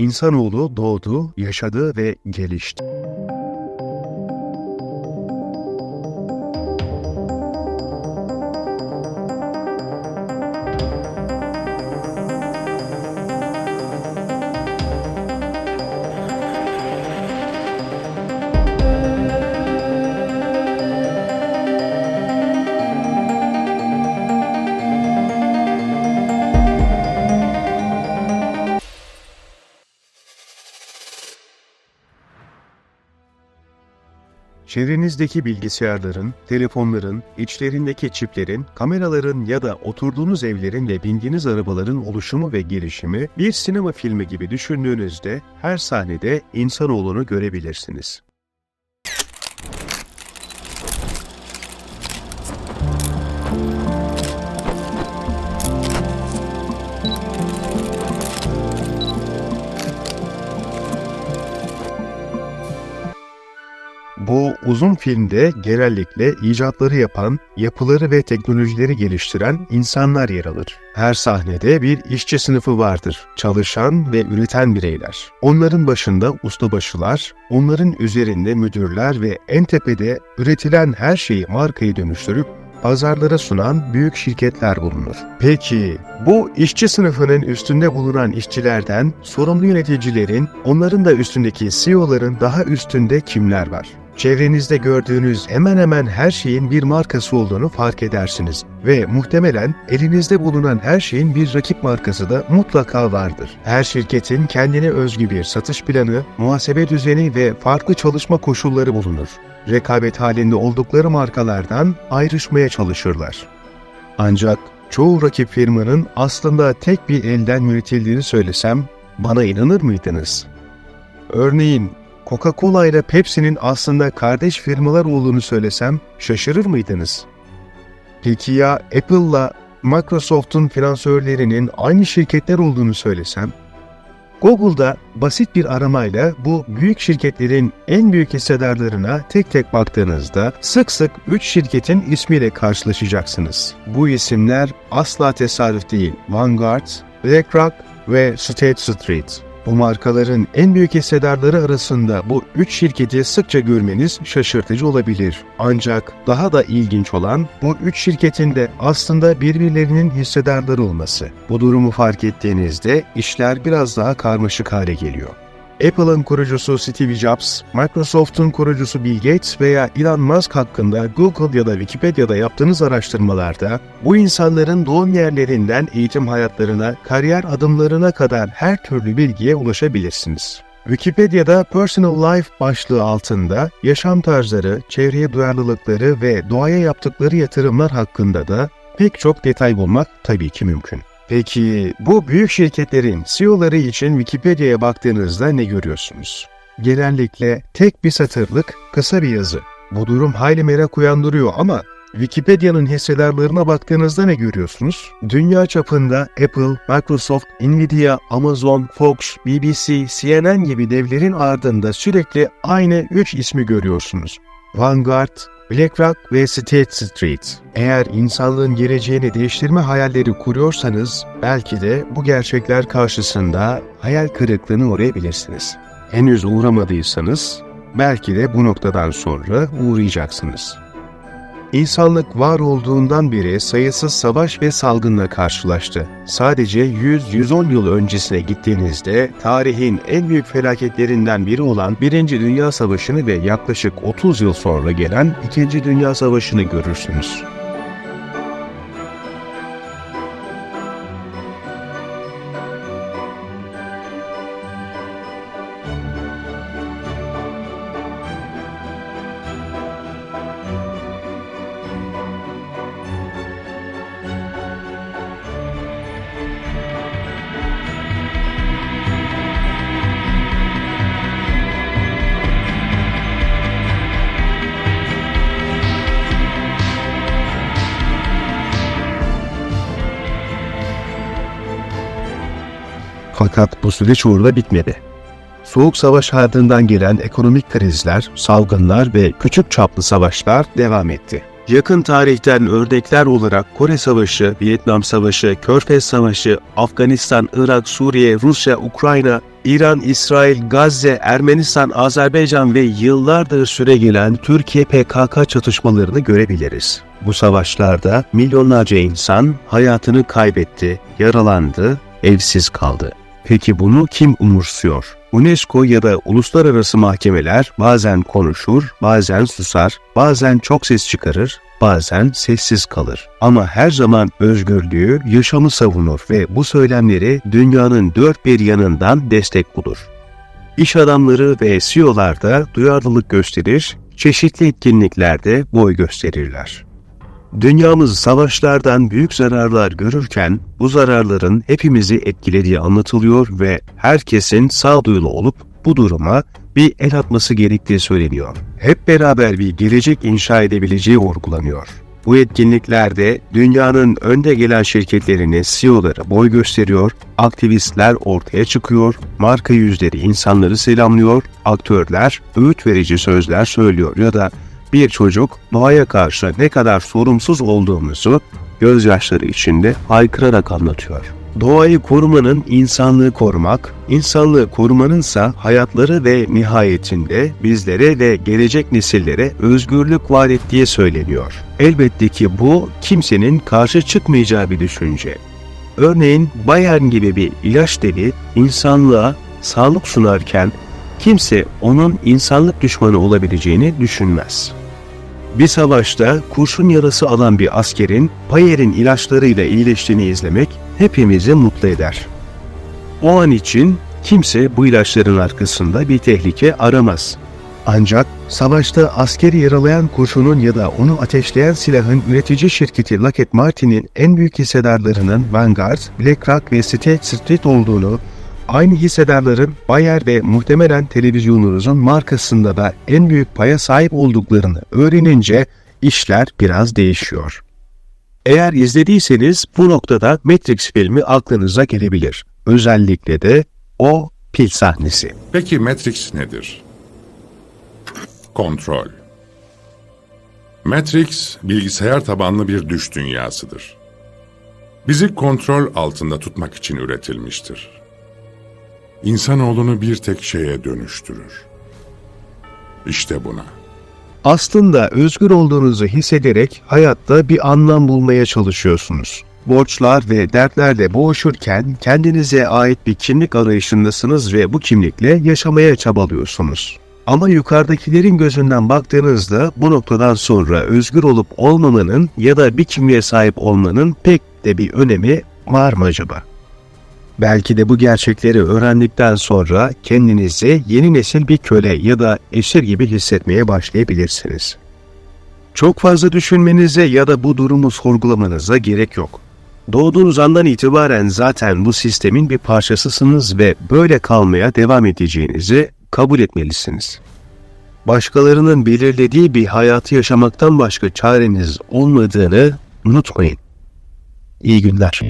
insanoğlu doğdu, yaşadı ve gelişti. Çevrenizdeki bilgisayarların, telefonların, içlerindeki çiplerin, kameraların ya da oturduğunuz evlerin ve bindiğiniz arabaların oluşumu ve gelişimi bir sinema filmi gibi düşündüğünüzde her sahnede insanoğlunu görebilirsiniz. Uzun filmde genellikle icatları yapan, yapıları ve teknolojileri geliştiren insanlar yer alır. Her sahnede bir işçi sınıfı vardır. Çalışan ve üreten bireyler. Onların başında ustabaşılar, onların üzerinde müdürler ve en tepede üretilen her şeyi markayı dönüştürüp pazarlara sunan büyük şirketler bulunur. Peki bu işçi sınıfının üstünde bulunan işçilerden sorumlu yöneticilerin, onların da üstündeki CEO'ların daha üstünde kimler var? Çevrenizde gördüğünüz hemen hemen her şeyin bir markası olduğunu fark edersiniz ve muhtemelen elinizde bulunan her şeyin bir rakip markası da mutlaka vardır. Her şirketin kendine özgü bir satış planı, muhasebe düzeni ve farklı çalışma koşulları bulunur. Rekabet halinde oldukları markalardan ayrışmaya çalışırlar. Ancak çoğu rakip firmanın aslında tek bir elden yönetildiğini söylesem bana inanır mıydınız? Örneğin Coca-Cola ile Pepsi'nin aslında kardeş firmalar olduğunu söylesem şaşırır mıydınız? Peki ya Apple'la Microsoft'un finansörlerinin aynı şirketler olduğunu söylesem? Google'da basit bir aramayla bu büyük şirketlerin en büyük hissedarlarına tek tek baktığınızda sık sık 3 şirketin ismiyle karşılaşacaksınız. Bu isimler asla tesadüf değil. Vanguard, BlackRock ve State Street. Bu markaların en büyük hissedarları arasında bu üç şirketi sıkça görmeniz şaşırtıcı olabilir. Ancak daha da ilginç olan bu üç şirketin de aslında birbirlerinin hissedarları olması. Bu durumu fark ettiğinizde işler biraz daha karmaşık hale geliyor. Apple'ın kurucusu Steve Jobs, Microsoft'un kurucusu Bill Gates veya Elon Musk hakkında Google ya da Wikipedia'da yaptığınız araştırmalarda bu insanların doğum yerlerinden eğitim hayatlarına, kariyer adımlarına kadar her türlü bilgiye ulaşabilirsiniz. Wikipedia'da Personal Life başlığı altında yaşam tarzları, çevreye duyarlılıkları ve doğaya yaptıkları yatırımlar hakkında da pek çok detay bulmak tabii ki mümkün. Peki bu büyük şirketlerin CEO'ları için Wikipedia'ya baktığınızda ne görüyorsunuz? Genellikle tek bir satırlık kısa bir yazı. Bu durum hayli merak uyandırıyor ama Wikipedia'nın hissedarlarına baktığınızda ne görüyorsunuz? Dünya çapında Apple, Microsoft, Nvidia, Amazon, Fox, BBC, CNN gibi devlerin ardında sürekli aynı 3 ismi görüyorsunuz. Vanguard, BlackRock ve State Street. Eğer insanlığın geleceğini değiştirme hayalleri kuruyorsanız belki de bu gerçekler karşısında hayal kırıklığına uğrayabilirsiniz. Henüz uğramadıysanız belki de bu noktadan sonra uğrayacaksınız. İnsanlık var olduğundan beri sayısız savaş ve salgınla karşılaştı. Sadece 100-110 yıl öncesine gittiğinizde tarihin en büyük felaketlerinden biri olan 1. Dünya Savaşı'nı ve yaklaşık 30 yıl sonra gelen 2. Dünya Savaşı'nı görürsünüz. Fakat bu süreç uğurla bitmedi. Soğuk Savaş ardından gelen ekonomik krizler, salgınlar ve küçük çaplı savaşlar devam etti. Yakın tarihten örnekler olarak Kore Savaşı, Vietnam Savaşı, Körfez Savaşı, Afganistan, Irak, Suriye, Rusya, Ukrayna, İran, İsrail, Gazze, Ermenistan, Azerbaycan ve yıllardır süre gelen Türkiye PKK çatışmalarını görebiliriz. Bu savaşlarda milyonlarca insan hayatını kaybetti, yaralandı, evsiz kaldı. Peki bunu kim umursuyor? UNESCO ya da uluslararası mahkemeler bazen konuşur, bazen susar, bazen çok ses çıkarır, bazen sessiz kalır. Ama her zaman özgürlüğü, yaşamı savunur ve bu söylemleri dünyanın dört bir yanından destek bulur. İş adamları ve CEO'lar da duyarlılık gösterir, çeşitli etkinliklerde boy gösterirler. Dünyamız savaşlardan büyük zararlar görürken bu zararların hepimizi etkilediği anlatılıyor ve herkesin sağduyulu olup bu duruma bir el atması gerektiği söyleniyor. Hep beraber bir gelecek inşa edebileceği vurgulanıyor. Bu etkinliklerde dünyanın önde gelen şirketlerini CEO'ları boy gösteriyor, aktivistler ortaya çıkıyor, marka yüzleri insanları selamlıyor, aktörler öğüt verici sözler söylüyor ya da bir çocuk doğaya karşı ne kadar sorumsuz olduğumuzu gözyaşları içinde haykırarak anlatıyor. Doğayı korumanın insanlığı korumak, insanlığı korumanınsa hayatları ve nihayetinde bizlere ve gelecek nesillere özgürlük vaat ettiği söyleniyor. Elbette ki bu kimsenin karşı çıkmayacağı bir düşünce. Örneğin Bayern gibi bir ilaç devi insanlığa sağlık sunarken kimse onun insanlık düşmanı olabileceğini düşünmez. Bir savaşta kurşun yarası alan bir askerin Bayer'in ilaçlarıyla iyileştiğini izlemek hepimizi mutlu eder. O an için kimse bu ilaçların arkasında bir tehlike aramaz. Ancak savaşta askeri yaralayan kurşunun ya da onu ateşleyen silahın üretici şirketi Lockheed Martin'in en büyük hissedarlarının Vanguard, BlackRock ve State Street olduğunu aynı hissedarların Bayer ve muhtemelen televizyonunuzun markasında da en büyük paya sahip olduklarını öğrenince işler biraz değişiyor. Eğer izlediyseniz bu noktada Matrix filmi aklınıza gelebilir. Özellikle de o pil sahnesi. Peki Matrix nedir? Kontrol. Matrix, bilgisayar tabanlı bir düş dünyasıdır. Bizi kontrol altında tutmak için üretilmiştir. İnsanoğlunu bir tek şeye dönüştürür. İşte buna. Aslında özgür olduğunuzu hissederek hayatta bir anlam bulmaya çalışıyorsunuz. Borçlar ve dertlerle boğuşurken kendinize ait bir kimlik arayışındasınız ve bu kimlikle yaşamaya çabalıyorsunuz. Ama yukarıdakilerin gözünden baktığınızda bu noktadan sonra özgür olup olmamanın ya da bir kimliğe sahip olmanın pek de bir önemi var mı acaba? Belki de bu gerçekleri öğrendikten sonra kendinizi yeni nesil bir köle ya da esir gibi hissetmeye başlayabilirsiniz. Çok fazla düşünmenize ya da bu durumu sorgulamanıza gerek yok. Doğduğunuz andan itibaren zaten bu sistemin bir parçasısınız ve böyle kalmaya devam edeceğinizi kabul etmelisiniz. Başkalarının belirlediği bir hayatı yaşamaktan başka çareniz olmadığını unutmayın. İyi günler.